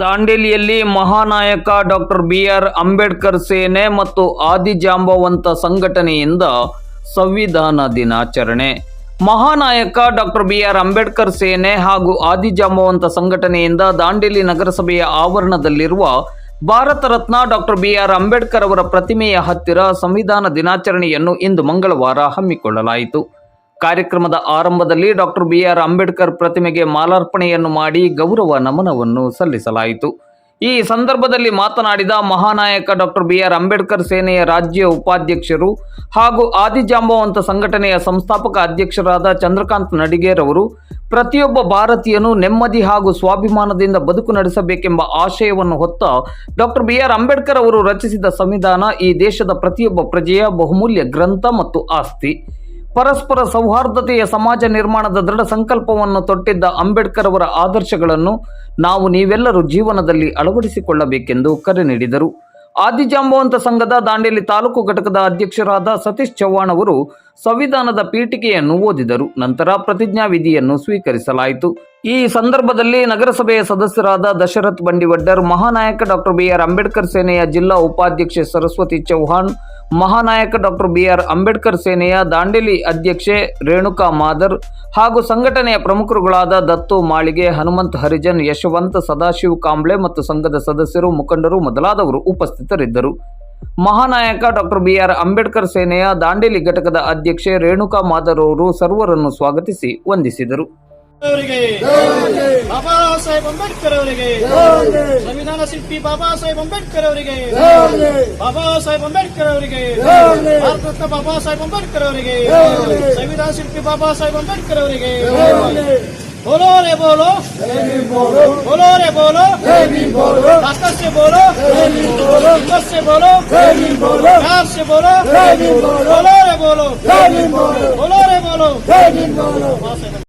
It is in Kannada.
ದಾಂಡೇಲಿಯಲ್ಲಿ Mahanayaka doctor B R Ambedkar ಸೇನೆ ಮತ್ತು ಆದಿಜಾಂಬವಂತ ಸಂಘಟನೆಯಿಂದ ಸಂವಿಧಾನ ದಿನಾಚರಣೆ. Mahanayaka doctor B R Ambedkar ಸೇನೆ ಹಾಗೂ ಆದಿಜಾಂಬವಂತ ಸಂಘಟನೆಯಿಂದ ದಾಂಡೇಲಿ ನಗರಸಭೆಯ ಆವರಣದಲ್ಲಿರುವ Bharat Ratna doctor B R Ambedkar ಅವರ ಪ್ರತಿಮೆಯ ಹತ್ತಿರ ಸಂವಿಧಾನ ದಿನಾಚರಣೆಯನ್ನು ಇಂದು ಮಂಗಳವಾರ ಹಮ್ಮಿಕೊಳ್ಳಲಾಯಿತು. ಕಾರ್ಯಕ್ರಮದ ಆರಂಭದಲ್ಲಿ ಡಾಕ್ಟರ್ ಬಿ ಆರ್ ಅಂಬೇಡ್ಕರ್ ಪ್ರತಿಮೆಗೆ ಮಾಲಾರ್ಪಣೆಯನ್ನು ಮಾಡಿ ಗೌರವ ನಮನವನ್ನು ಸಲ್ಲಿಸಲಾಯಿತು. ಈ ಸಂದರ್ಭದಲ್ಲಿ ಮಾತನಾಡಿದ Mahanayaka doctor B R Ambedkar ಸೇನೆಯ ರಾಜ್ಯ ಉಪಾಧ್ಯಕ್ಷರು ಹಾಗೂ ಆದಿಜಾಂಬವಂತ ಸಂಘಟನೆಯ ಸಂಸ್ಥಾಪಕ ಅಧ್ಯಕ್ಷರಾದ ಚಂದ್ರಕಾಂತ್ ನಡಿಗೇರ್ ಅವರು ಪ್ರತಿಯೊಬ್ಬ ಭಾರತೀಯನು ನೆಮ್ಮದಿ ಹಾಗೂ ಸ್ವಾಭಿಮಾನದಿಂದ ಬದುಕು ನಡೆಸಬೇಕೆಂಬ ಆಶಯವನ್ನು ಹೊತ್ತ ಡಾಕ್ಟರ್ ಬಿ ಆರ್ ಅಂಬೇಡ್ಕರ್ ಅವರು ರಚಿಸಿದ ಸಂವಿಧಾನ ಈ ದೇಶದ ಪ್ರತಿಯೊಬ್ಬ ಪ್ರಜೆಯ ಬಹುಮೂಲ್ಯ ಗ್ರಂಥ ಮತ್ತು ಆಸ್ತಿ. ಪರಸ್ಪರ ಸೌಹಾರ್ದತೆಯ ಸಮಾಜ ನಿರ್ಮಾಣದ ದೃಢ ಸಂಕಲ್ಪವನ್ನು ತೊಟ್ಟಿದ್ದ ಅಂಬೇಡ್ಕರ್ ಅವರ ಆದರ್ಶಗಳನ್ನು ನಾವು ನೀವೆಲ್ಲರೂ ಜೀವನದಲ್ಲಿ ಅಳವಡಿಸಿಕೊಳ್ಳಬೇಕೆಂದು ಕರೆ ನೀಡಿದರು. ಆದಿಜಾಂಬವಂತ ಸಂಘದ ದಾಂಡೇಲಿ ತಾಲೂಕು ಘಟಕದ ಅಧ್ಯಕ್ಷರಾದ ಸತೀಶ್ ಚವ್ಹಾಣ್ ಅವರು ಸಂವಿಧಾನದ ಪೀಠಿಕೆಯನ್ನು ಓದಿದರು. ನಂತರ ಪ್ರತಿಜ್ಞಾ ವಿಧಿಯನ್ನು ಸ್ವೀಕರಿಸಲಾಯಿತು. ಈ ಸಂದರ್ಭದಲ್ಲಿ ನಗರಸಭೆಯ ಸದಸ್ಯರಾದ Dasharath Bandivaddar, Mahanayaka doctor B R Ambedkar ಸೇನೆಯ ಜಿಲ್ಲಾ ಉಪಾಧ್ಯಕ್ಷೆ Saraswati Chauhan, Mahanayaka doctor B R Ambedkar ಸೇನೆಯ ದಾಂಡೇಲಿ ಅಧ್ಯಕ್ಷೆ ರೇಣುಕಾ ಮಾದರ್ ಹಾಗೂ ಸಂಘಟನೆಯ ಪ್ರಮುಖರುಗಳಾದ ದತ್ತು ಮಾಳಿಗೆ, ಹನುಮಂತ್ ಹರಿಜನ್, ಯಶವಂತ್ ಸದಾಶಿವ್ ಕಾಂಬ್ಳೆ ಮತ್ತು ಸಂಘದ ಸದಸ್ಯರು, ಮುಖಂಡರು ಮೊದಲಾದವರು ಉಪಸ್ಥಿತರಿದ್ದರು. Mahanayaka doctor B R Ambedkar ಸೇನೆಯ ದಾಂಡೇಲಿ ಘಟಕದ ಅಧ್ಯಕ್ಷೆ ರೇಣುಕಾ ಮಾದರ್ ಅವರು ಸರ್ವರನ್ನು ಸ್ವಾಗತಿಸಿ, ವಂದಿಸಿದರು. ಅವರಿಗೆ ಬಾಬಾ ಸಾಹೇಬ್ ಅಂಬೇಡ್ಕರ್ ಅವರಿಗೆ ಸಂವಿಧಾನ ಶಿಲ್ಪಿ ಬಾಬಾ ಸಾಹೇಬ್ ಅಂಬೇಡ್ಕರ್ ಅವರಿಗೆ ಬಾಬಾ ಸಾಹೇಬ್ ಅಂಬೇಡ್ಕರ್ ಅವರಿಗೆ ಭಾರತ ರತ್ನ ಬಾಬಾ ಸಾಹೇಬ್ ಅಂಬೇಡ್ಕರ್ ಅವರಿಗೆ ಸಂವಿಧಾನ ಶಿಲ್ಪಿ ಬಾಬಾ ಸಾಹೇಬ್ ಅಂಬೇಡ್ಕರ್ ಅವರಿಗೆ बोलो रे बोलो बोलो रे बोलो ताकत से बोलो हिम्मत से बोलो प्यार से बोलो बोलो रे बोलो बोलो रे बोलो